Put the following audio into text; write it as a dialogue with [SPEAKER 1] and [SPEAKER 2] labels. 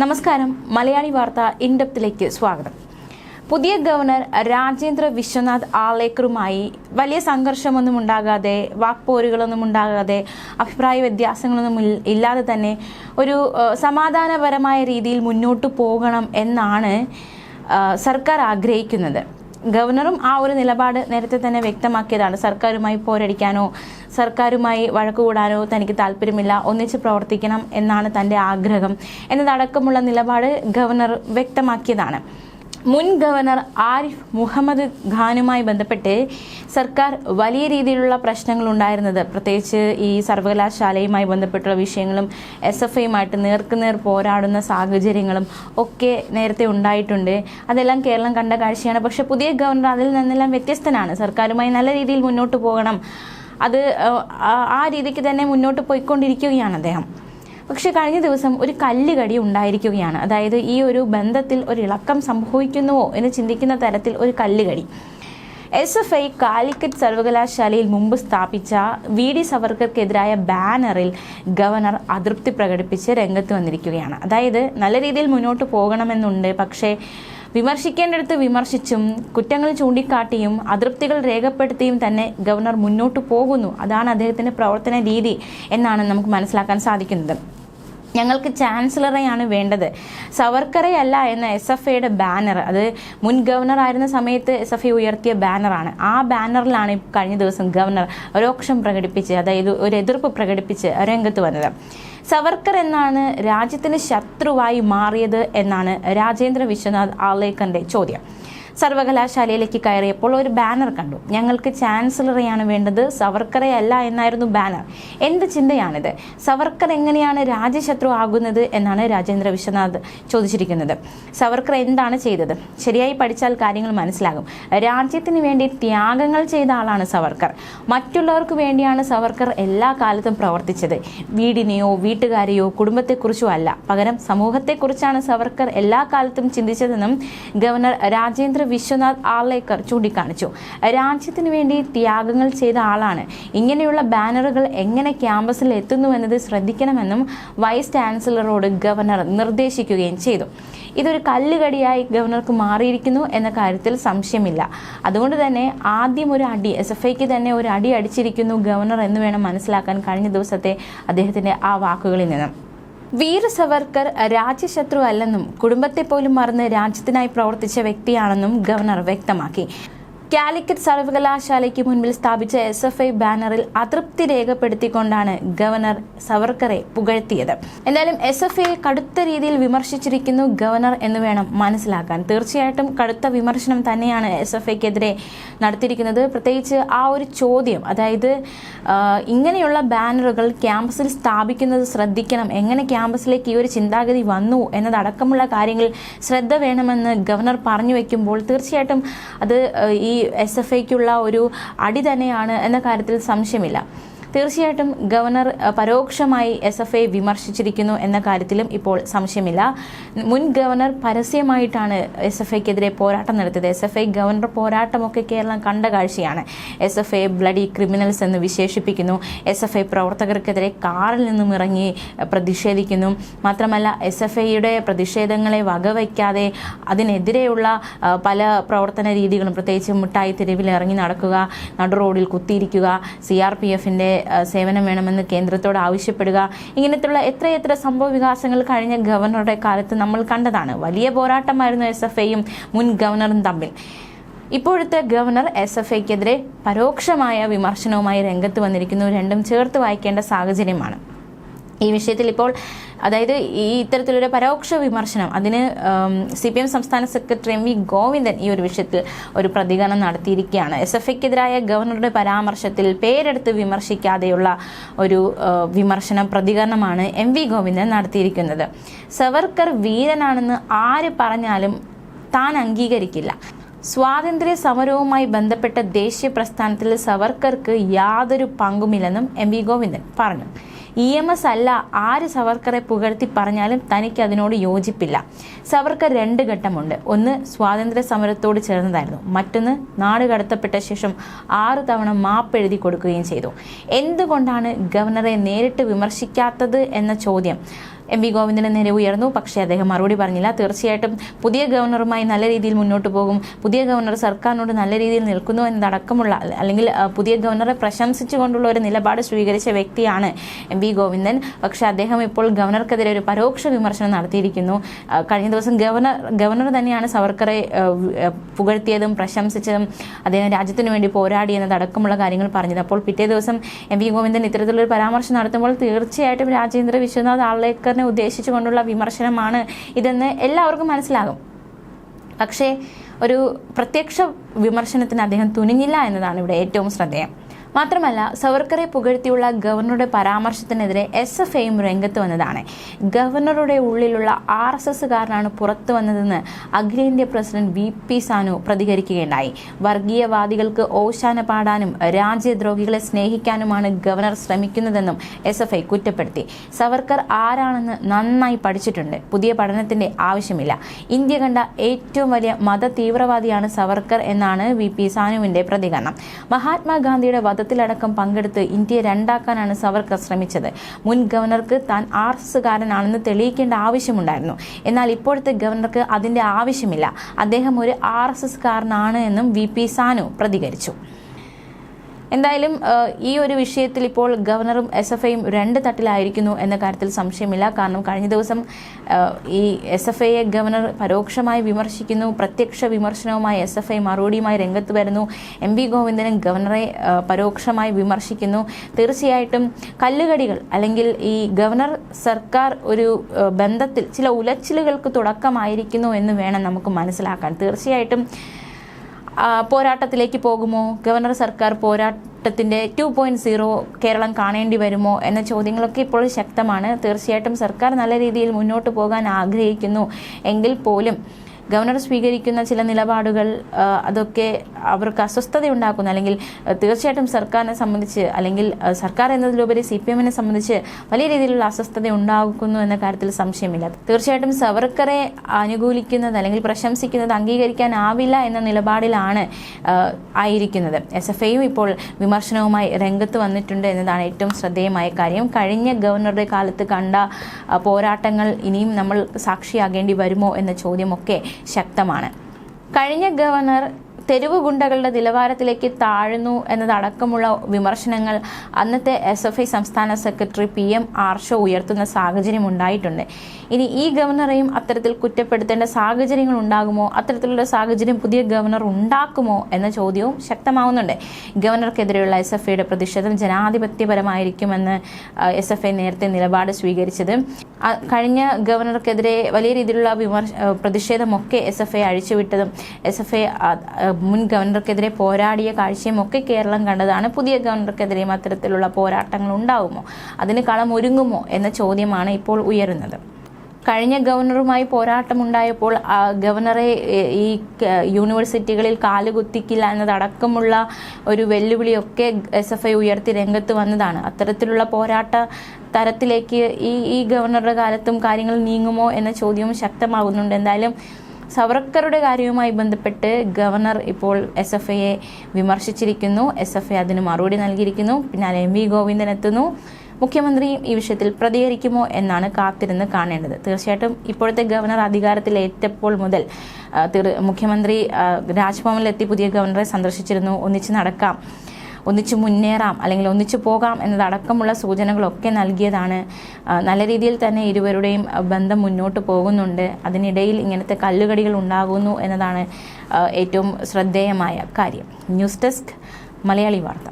[SPEAKER 1] നമസ്കാരം. മലയാളി വാർത്ത ഇൻഡപ്തിലേക്ക് സ്വാഗതം. പുതിയ ഗവർണർ രാജേന്ദ്ര വിശ്വനാഥ് ആലേക്കറുമായി വലിയ സംഘർഷമൊന്നും ഉണ്ടാകാതെ വാക്പോരുകളൊന്നും ഉണ്ടാകാതെ അഭിപ്രായ വ്യത്യാസങ്ങളൊന്നും ഇല്ലാതെ തന്നെ ഒരു സമാധാനപരമായ രീതിയിൽ മുന്നോട്ട് പോകണം എന്നാണ് സർക്കാർ ആഗ്രഹിക്കുന്നത്. ഗവർണറും ആ ഒരു നിലപാട് നേരത്തെ തന്നെ വ്യക്തമാക്കിയതാണ്. സർക്കാരുമായി പോരടിക്കാനോ സർക്കാരുമായി വഴക്കുകൂടാനോ തനിക്ക് താല്പര്യമില്ല. ഒന്നിച്ച് പ്രവർത്തിക്കണം എന്നാണ് തന്റെ ആഗ്രഹം. എന്നതടക്കമുള്ള നിലപാട് ഗവർണർ വ്യക്തമാക്കിയതാണ്. മുൻ ഗവർണർ ആരിഫ് മുഹമ്മദ് ഖാനുമായി ബന്ധപ്പെട്ട് സർക്കാർ വലിയ രീതിയിലുള്ള പ്രശ്നങ്ങൾ ഉണ്ടായിരുന്നത്. പ്രത്യേകിച്ച് ഈ സർവകലാശാലയുമായി ബന്ധപ്പെട്ടുള്ള വിഷയങ്ങളും എസ് എഫ് ഐയുമായിട്ട് നേർക്കുനേർ പോരാടുന്ന സാഹചര്യങ്ങളും ഒക്കെ നേരത്തെ ഉണ്ടായിട്ടുണ്ട്. അതെല്ലാം കേരളം കണ്ട കാഴ്ചയാണ്. പക്ഷെ പുതിയ ഗവർണർ അതിൽ നിന്നെല്ലാം വ്യത്യസ്തനാണ്. സർക്കാരുമായി നല്ല രീതിയിൽ മുന്നോട്ട് പോകണം. അത് ആ- രീതിക്ക് തന്നെ മുന്നോട്ട് പോയിക്കൊണ്ടിരിക്കുകയാണ് അദ്ദേഹം. പക്ഷെ കഴിഞ്ഞ ദിവസം ഒരു കല്ലുകടി ഉണ്ടായിരിക്കുകയാണ്. അതായത് ഈ ഒരു ബന്ധത്തിൽ ഒരു ഇളക്കം സംഭവിക്കുന്നുവോ എന്ന് ചിന്തിക്കുന്ന തരത്തിൽ ഒരു കല്ലുകടി. എസ് എഫ് ഐ കാലിക്കറ്റ് സർവകലാശാലയിൽ മുമ്പ് സ്ഥാപിച്ച വി ഡി സവർക്കർക്കെതിരായ ബാനറിൽ ഗവർണർ അതൃപ്തി പ്രകടിപ്പിച്ച് രംഗത്ത് വന്നിരിക്കുകയാണ്. അതായത് നല്ല രീതിയിൽ മുന്നോട്ട് പോകണമെന്നുണ്ട്. പക്ഷേ വിമർശിക്കേണ്ടടുത്ത് വിമർശിച്ചും കുറ്റങ്ങൾ ചൂണ്ടിക്കാട്ടിയും അതൃപ്തികൾ രേഖപ്പെടുത്തിയും തന്നെ ഗവർണർ മുന്നോട്ട് പോകുന്നു. അതാണ് അദ്ദേഹത്തിന്റെ പ്രവർത്തന രീതി എന്നാണ് നമുക്ക് മനസ്സിലാക്കാൻ സാധിക്കുന്നത്. ഞങ്ങൾക്ക് ചാൻസലറെയാണ് വേണ്ടത്. സവർക്കറെ അല്ല എന്ന എസ് എഫ് ഐയുടെ ബാനർ അത് മുൻ ഗവർണർ ആയിരുന്ന സമയത്ത് എസ് എഫ് ഐ ഉയർത്തിയ ബാനറാണ്. ആ ബാനറിലാണ് കഴിഞ്ഞ ദിവസം ഗവർണർ രോക്ഷം പ്രകടിപ്പിച്ച് അതായത് ഒരു എതിർപ്പ് പ്രകടിപ്പിച്ച് രംഗത്ത് വന്നത്. സവർക്കർ എന്നാണ് രാജ്യത്തിന് ശത്രുവായി മാറിയത് എന്നാണ് രാജേന്ദ്ര വിശ്വനാഥ് ആലേക്കറിന്റെ ചോദ്യം. സർവകലാശാലയിലേക്ക് കയറിയപ്പോൾ ഒരു ബാനർ കണ്ടു. ഞങ്ങൾക്ക് ചാൻസലറെയാണ് വേണ്ടത് സവർക്കറെ അല്ല എന്നായിരുന്നു ബാനർ. എന്ത് ചിന്തയാണിത്? സവർക്കർ എങ്ങനെയാണ് രാജ്യശത്രു ആകുന്നത് എന്നാണ് രാജേന്ദ്ര വിശ്വനാഥ് ചോദിച്ചിരിക്കുന്നത്. സവർക്കർ എന്താണ് ചെയ്തത്? ശരിയായി പഠിച്ചാൽ കാര്യങ്ങൾ മനസ്സിലാകും. രാജ്യത്തിന് വേണ്ടി ത്യാഗങ്ങൾ ചെയ്ത ആളാണ് സവർക്കർ. മറ്റുള്ളവർക്ക് വേണ്ടിയാണ് സവർക്കർ എല്ലാ കാലത്തും പ്രവർത്തിച്ചത്. വീടിനെയോ വീട്ടുകാരെയോ കുടുംബത്തെക്കുറിച്ചോ അല്ല. പകരം സമൂഹത്തെക്കുറിച്ചാണ് സവർക്കർ എല്ലാ കാലത്തും ചിന്തിച്ചതെന്നും ഗവർണർ രാജേന്ദ്ര വിശ്വനാഥ് ആർലേക്കർ ചൂണ്ടിക്കാണിച്ചു. രാജ്യത്തിന് വേണ്ടി ത്യാഗങ്ങൾ ചെയ്ത ആളാണ്. ഇങ്ങനെയുള്ള ബാനറുകൾ എങ്ങനെ ക്യാമ്പസിൽ എത്തുന്നുവെന്നത് ശ്രദ്ധിക്കണമെന്നും വൈസ് ചാൻസലറോട് ഗവർണർ നിർദ്ദേശിക്കുകയും ചെയ്തു. ഇതൊരു കല്ലുകടിയായി ഗവർണർക്ക് മാറിയിരിക്കുന്നു എന്ന കാര്യത്തിൽ സംശയമില്ല. അതുകൊണ്ട് തന്നെ ആദ്യം ഒരു അടി എസ് എഫ് ഐക്ക് തന്നെ ഒരു അടി അടിച്ചിരിക്കുന്നു ഗവർണർ എന്ന് വേണം മനസ്സിലാക്കാൻ കഴിഞ്ഞ ദിവസത്തെ അദ്ദേഹത്തിന്റെ ആ വാക്കുകളിൽ നിന്നും. വീർ സവർക്കർ രാജ്യശത്രു അല്ലെന്നും കുടുംബത്തെ പോലും മറന്ന് രാജ്യത്തിനായി പ്രവർത്തിച്ച വ്യക്തിയാണെന്നും ഗവർണർ വ്യക്തമാക്കി. കാലിക്കറ്റ് സർവകലാശാലയ്ക്ക് മുൻപിൽ സ്ഥാപിച്ച എസ് എഫ് ഐ ബാനറിൽ അതൃപ്തി രേഖപ്പെടുത്തിക്കൊണ്ടാണ് ഗവർണർ സവർക്കറെ പുകഴ്ത്തിയത്. എന്തായാലും എസ് എഫ് ഐ കടുത്ത രീതിയിൽ വിമർശിച്ചിരിക്കുന്നു ഗവർണർ എന്ന് വേണം മനസ്സിലാക്കാൻ. തീർച്ചയായിട്ടും കടുത്ത വിമർശനം തന്നെയാണ് എസ് എഫ് ഐക്കെതിരെ നടത്തിയിരിക്കുന്നത്. പ്രത്യേകിച്ച് ആ ഒരു ചോദ്യം അതായത് ഇങ്ങനെയുള്ള ബാനറുകൾ ക്യാമ്പസിൽ സ്ഥാപിക്കുന്നത് ശ്രദ്ധിക്കണം. എങ്ങനെ ക്യാമ്പസിലേക്ക് ഈ ഒരു ചിന്താഗതി വന്നു എന്നതടക്കമുള്ള കാര്യങ്ങൾ ശ്രദ്ധ വേണമെന്ന് ഗവർണർ പറഞ്ഞു വെക്കുമ്പോൾ തീർച്ചയായിട്ടും അത് ഈ എസ് എഫ് ഐക്കുള്ള ഒരു അടി തന്നെയാണ് എന്ന കാര്യത്തിൽ സംശയമില്ല. തീർച്ചയായിട്ടും ഗവർണർ പരോക്ഷമായി എസ് എഫ് ഐ വിമർശിച്ചിരിക്കുന്നു എന്ന കാര്യത്തിലും ഇപ്പോൾ സംശയമില്ല. മുൻ ഗവർണർ പരസ്യമായിട്ടാണ് എസ് എഫ് ഐക്കെതിരെ പോരാട്ടം നടത്തിയത്. എസ് എഫ് ഐ ഗവർണർ പോരാട്ടമൊക്കെ കേരളം കണ്ട കാഴ്ചയാണ്. S F I bloody criminals എന്ന് വിശേഷിപ്പിക്കുന്നു. എസ് എഫ് ഐ പ്രവർത്തകർക്കെതിരെ കാറിൽ നിന്നും ഇറങ്ങി പ്രതിഷേധിക്കുന്നു. മാത്രമല്ല എസ് എഫ് ഐയുടെ പ്രതിഷേധങ്ങളെ വകവയ്ക്കാതെ അതിനെതിരെയുള്ള പല പ്രവർത്തന രീതികളും പ്രത്യേകിച്ച് മുട്ടായി തെരുവിൽ ഇറങ്ങി നടക്കുക നടു റോഡിൽ കുത്തിയിരിക്കുക സി ആർ പി എഫിന്റെ സേവനം വേണമെന്ന് കേന്ദ്രത്തോട് ആവശ്യപ്പെടുക. ഇങ്ങനത്തുള്ള എത്രയെത്ര സംഭവ വികാസങ്ങൾ കഴിഞ്ഞ ഗവർണറുടെ കാലത്ത് നമ്മൾ കണ്ടതാണ്. വലിയ പോരാട്ടമായിരുന്നു എസ് എഫ് ഐയും മുൻ ഗവർണറും തമ്മിൽ. ഇപ്പോഴത്തെ ഗവർണർ എസ് എഫ് ഐക്കെതിരെ പരോക്ഷമായ വിമർശനവുമായി രംഗത്ത് വന്നിരിക്കുന്നു. രണ്ടും ചേർത്ത് വായിക്കേണ്ട സാഹചര്യമാണ്. ഈ വിഷയത്തിൽ ഇപ്പോൾ അതായത് ഈ ഇത്തരത്തിലൊരു പരോക്ഷ വിമർശനം അതിന് സി പി എം സംസ്ഥാന സെക്രട്ടറി എം വി ഗോവിന്ദൻ ഈ ഒരു വിഷയത്തിൽ ഒരു പ്രതികരണം നടത്തിയിരിക്കുകയാണ്. എസ് എഫ് ഐക്കെതിരായ ഗവർണറുടെ പരാമർശത്തിൽ പേരെടുത്ത് വിമർശിക്കാതെയുള്ള ഒരു വിമർശന പ്രതികരണമാണ് എം വി ഗോവിന്ദൻ നടത്തിയിരിക്കുന്നത്. സവർക്കർ വീരനാണെന്ന് ആര് പറഞ്ഞാലും താൻ അംഗീകരിക്കില്ല. സ്വാതന്ത്ര്യ സമരവുമായി ബന്ധപ്പെട്ട ദേശീയ പ്രസ്ഥാനത്തിൽ സവർക്കർക്ക് യാതൊരു പങ്കുമില്ലെന്നും എം വി ഗോവിന്ദൻ പറഞ്ഞു. ഇ എം എസ് അല്ല ആര് സവർക്കറെ പുകഴ്ത്തി പറഞ്ഞാലും തനിക്ക് അതിനോട് യോജിപ്പില്ല. സവർക്കർ രണ്ട് ഘട്ടമുണ്ട്. ഒന്ന് സ്വാതന്ത്ര്യ സമരത്തോട് ചേർന്നതായിരുന്നു. മറ്റൊന്ന് നാട് കടത്തപ്പെട്ട ശേഷം ആറ് തവണ മാപ്പ് എഴുതി കൊടുക്കുകയും ചെയ്തു. എന്തുകൊണ്ടാണ് ഗവർണറെ നേരിട്ട് വിമർശിക്കാത്തത് എന്ന ചോദ്യം? എം വി ഗോവിന്ദന് നേരെ ഉയർന്നു. പക്ഷേ അദ്ദേഹം മറുപടി പറഞ്ഞില്ല. തീർച്ചയായിട്ടും പുതിയ ഗവർണറുമായി നല്ല രീതിയിൽ മുന്നോട്ട് പോകും. പുതിയ ഗവർണർ സർക്കാരിനോട് നല്ല രീതിയിൽ നിൽക്കുന്നു എന്നതടക്കമുള്ള അല്ലെങ്കിൽ പുതിയ ഗവർണറെ പ്രശംസിച്ചുകൊണ്ടുള്ള ഒരു നിലപാട് സ്വീകരിച്ച വ്യക്തിയാണ് എം വി ഗോവിന്ദൻ. പക്ഷേ അദ്ദേഹം ഇപ്പോൾ ഗവർണർക്കെതിരെ ഒരു പരോക്ഷ വിമർശനം നടത്തിയിരിക്കുന്നു. കഴിഞ്ഞ ദിവസം ഗവർണർ ഗവർണർ തന്നെയാണ് സവർക്കറെ പുകഴ്ത്തിയതും പ്രശംസിച്ചതും അദ്ദേഹം രാജ്യത്തിന് വേണ്ടി പോരാടി എന്നതടക്കമുള്ള കാര്യങ്ങൾ പറഞ്ഞത്. അപ്പോൾ പിറ്റേ ദിവസം എം വി ഗോവിന്ദൻ ഇത്തരത്തിലൊരു പരാമർശം നടത്തുമ്പോൾ തീർച്ചയായിട്ടും രാജേന്ദ്ര വിശ്വനാഥ് ആളേക്കറിനെ ഉദ്ദേശിച്ചുകൊണ്ടുള്ള വിമർശനമാണ് ഇതെന്ന് എല്ലാവർക്കും മനസ്സിലാകും. പക്ഷേ ഒരു പ്രത്യക്ഷ വിമർശനത്തിന് അദ്ദേഹം തുനിഞ്ഞില്ല എന്നതാണ് ഇവിടെ ഏറ്റവും ശ്രദ്ധേയം. മാത്രമല്ല സവർക്കറെ പുകഴ്ത്തിയുള്ള ഗവർണറുടെ പരാമർശത്തിനെതിരെ എസ് എഫ് ഐയും രംഗത്ത് വന്നതാണ്. ഗവർണറുടെ ഉള്ളിലുള്ള ആർ എസ് എസ്സുകാരനാണ് പുറത്തു വന്നതെന്ന് അഖിലേന്ത്യാ പ്രസിഡന്റ് വി പി സാനു പ്രതികരിക്കുകയുണ്ടായി. വർഗീയവാദികൾക്ക് ഓശാന പാടാനും രാജ്യദ്രോഹികളെ സ്നേഹിക്കാനുമാണ് ഗവർണർ ശ്രമിക്കുന്നതെന്നും എസ് എഫ് ഐ കുറ്റപ്പെടുത്തി. സവർക്കർ ആരാണെന്ന് നന്നായി പഠിച്ചിട്ടുണ്ട്. പുതിയ പഠനത്തിന്റെ ആവശ്യമില്ല. ഇന്ത്യ കണ്ട ഏറ്റവും വലിയ മത തീവ്രവാദിയാണ് സവർക്കർ എന്നാണ് വി പി സാനുവിന്റെ പ്രതികരണം. മഹാത്മാഗാന്ധിയുടെ വധത്തിലടക്കം പങ്കെടുത്ത് ഇന്ത്യയെ രണ്ടാക്കാനാണ് സവർക്കർ ശ്രമിച്ചത്. മുൻ ഗവർണർക്ക് താൻ ആർ എസ് എസ്സുകാരനാണെന്ന് തെളിയിക്കേണ്ട ആവശ്യമുണ്ടായിരുന്നു. എന്നാൽ ഇപ്പോഴത്തെ ഗവർണർക്ക് അതിന്റെ ആവശ്യമില്ല. അദ്ദേഹം ഒരു ആർ എസ് എസ്കാരനാണ് എന്നും വി പി സാനു പ്രതികരിച്ചു. എന്തായാലും ഈ ഒരു വിഷയത്തിൽ ഇപ്പോൾ ഗവർണറും എസ് എഫ് ഐയും രണ്ട് തട്ടിലായിരിക്കുന്നു എന്ന കാര്യത്തിൽ സംശയമില്ല. കാരണം കഴിഞ്ഞ ദിവസം ഈ എസ് എഫ് ഐയെ ഗവർണർ പരോക്ഷമായി വിമർശിക്കുന്നു. പ്രത്യക്ഷ വിമർശനവുമായി എസ് എഫ് ഐ മറുപടിയുമായി രംഗത്ത് വരുന്നു. എം വി ഗോവിന്ദനും ഗവർണറെ പരോക്ഷമായി വിമർശിക്കുന്നു. തീർച്ചയായിട്ടും കല്ലുകടികൾ അല്ലെങ്കിൽ ഈ ഗവർണർ സർക്കാർ ഒരു ബന്ധത്തിൽ ചില ഉലച്ചിലുകൾക്ക് തുടക്കമായിരിക്കുന്നു എന്ന് വേണം നമുക്ക് മനസ്സിലാക്കാൻ. തീർച്ചയായിട്ടും പോരാട്ടത്തിലേക്ക് പോകുമോ? ഗവർണർ സർക്കാർ പോരാട്ടത്തിന്റെ ടു പോയിന്റ് സീറോ കേരളം കാണേണ്ടി വരുമോ എന്ന ചോദ്യങ്ങളൊക്കെ ഇപ്പോൾ ശക്തമാണ്. തീർച്ചയായിട്ടും സർക്കാർ നല്ല രീതിയിൽ മുന്നോട്ട് പോകാൻ ആഗ്രഹിക്കുന്നു. എങ്കിൽ പോലും ഗവർണർ സ്വീകരിക്കുന്ന ചില നിലപാടുകൾ അതൊക്കെ അവർക്ക് അസ്വസ്ഥത ഉണ്ടാക്കുന്നു അല്ലെങ്കിൽ തീർച്ചയായിട്ടും സർക്കാരിനെ സംബന്ധിച്ച് അല്ലെങ്കിൽ സർക്കാർ എന്നതിലുപരി സി പി എമ്മിനെ സംബന്ധിച്ച് വലിയ രീതിയിലുള്ള അസ്വസ്ഥത ഉണ്ടാക്കുന്നു എന്ന കാര്യത്തിൽ സംശയമില്ല. തീർച്ചയായിട്ടും സവർക്കറെ അനുകൂലിക്കുന്നത് അല്ലെങ്കിൽ പ്രശംസിക്കുന്നത് അംഗീകരിക്കാനാവില്ല എന്ന നിലപാടിലാണ് ആയിരിക്കുന്നത്. എസ് എഫ് ഐയും ഇപ്പോൾ വിമർശനവുമായി രംഗത്ത് വന്നിട്ടുണ്ട് എന്നതാണ് ഏറ്റവും ശ്രദ്ധേയമായ കാര്യം. കഴിഞ്ഞ ഗവർണറുടെ കാലത്ത് കണ്ട പോരാട്ടങ്ങൾ ഇനിയും നമ്മൾ സാക്ഷിയാകേണ്ടി വരുമോ എന്ന ചോദ്യമൊക്കെ ശക്തമാണ്. കഴിഞ്ഞ ഗവർണർ തെരുവ് ഗുണ്ടകളുടെ നിലവാരത്തിലേക്ക് താഴ്ന്നു എന്നതടക്കമുള്ള വിമർശനങ്ങൾ അന്നത്തെ എസ് എഫ് ഐ സംസ്ഥാന സെക്രട്ടറി പി എം ആർഷോ ഉയർത്തുന്ന സാഹചര്യം ഉണ്ടായിട്ടുണ്ട്. ഇനി ഈ ഗവർണറെയും അത്തരത്തിൽ കുറ്റപ്പെടുത്തേണ്ട സാഹചര്യങ്ങൾ ഉണ്ടാകുമോ? അത്തരത്തിലുള്ള സാഹചര്യം പുതിയ ഗവർണർ ഉണ്ടാക്കുമോ എന്ന ചോദ്യവും ശക്തമാവുന്നുണ്ട്. ഗവർണർക്കെതിരെയുള്ള എസ് എഫ് ഐയുടെ പ്രതിഷേധം ജനാധിപത്യപരമായിരിക്കുമെന്ന് എസ് എഫ് ഐ നേരത്തെ നിലപാട് സ്വീകരിച്ചത്. കഴിഞ്ഞ ഗവർണർക്കെതിരെ വലിയ രീതിയിലുള്ള വിമർശ പ്രതിഷേധമൊക്കെ എസ് എഫ് ഐ അഴിച്ചുവിട്ടതും എസ് എഫ് ഐ മുൻ ഗവർണർക്കെതിരെ പോരാടിയ കാഴ്ചയും ഒക്കെ കേരളം കണ്ടതാണ്. പുതിയ ഗവർണർക്കെതിരെയും അത്തരത്തിലുള്ള പോരാട്ടങ്ങൾ ഉണ്ടാവുമോ? അതിന് കളം ഒരുങ്ങുമോ എന്ന ചോദ്യമാണ് ഇപ്പോൾ ഉയരുന്നത്. കഴിഞ്ഞ ഗവർണറുമായി പോരാട്ടമുണ്ടായപ്പോൾ ഗവർണറെ ഈ യൂണിവേഴ്സിറ്റികളിൽ യൂണിവേഴ്സിറ്റികളിൽ കാലുകുത്തിക്കില്ല എന്നതടക്കമുള്ള ഒരു വെല്ലുവിളിയൊക്കെ എസ് എഫ് ഐ ഉയർത്തി രംഗത്ത് വന്നതാണ്. അത്തരത്തിലുള്ള പോരാട്ട തരത്തിലേക്ക് ഈ ഈ ഗവർണറുടെ കാലത്തും കാര്യങ്ങൾ നീങ്ങുമോ എന്ന ചോദ്യവും ശക്തമാകുന്നുണ്ട്. എന്തായാലും സവർക്കറുടെ കാര്യവുമായി ബന്ധപ്പെട്ട് ഗവർണർ ഇപ്പോൾ എസ് എഫ് ഐയെ വിമർശിച്ചിരിക്കുന്നു. എസ് എഫ് ഐ അതിന് മറുപടി നൽകിയിരിക്കുന്നു. പിന്നാലെ എം വി ഗോവിന്ദൻ എത്തുന്നു. മുഖ്യമന്ത്രിയും ഈ വിഷയത്തിൽ പ്രതികരിക്കുമോ എന്നാണ് കാത്തിരുന്ന് കാണേണ്ടത്. തീർച്ചയായിട്ടും ഇപ്പോഴത്തെ ഗവർണർ അധികാരത്തിലേറ്റപ്പോൾ മുതൽ മുഖ്യമന്ത്രി രാജ്ഭവനിലെത്തി പുതിയ ഗവർണറെ സന്ദർശിച്ചിരുന്നു. ഒന്നിച്ച് നടക്കാം. ഒന്നിച്ച് മുന്നേറാം അല്ലെങ്കിൽ ഒന്നിച്ചു പോകാം എന്നതടക്കമുള്ള സൂചനകളൊക്കെ നൽകിയതാണ്. നല്ല രീതിയിൽ തന്നെ ഇരുവരുടെയും ബന്ധം മുന്നോട്ട് പോകുന്നുണ്ട്. അതിനിടയിൽ ഇങ്ങനത്തെ കല്ലുകടികൾ ഉണ്ടാകുന്നു എന്നതാണ് ഏറ്റവും ശ്രദ്ധേയമായ കാര്യം. ന്യൂസ് ഡെസ്ക് മലയാളി വാർത്ത.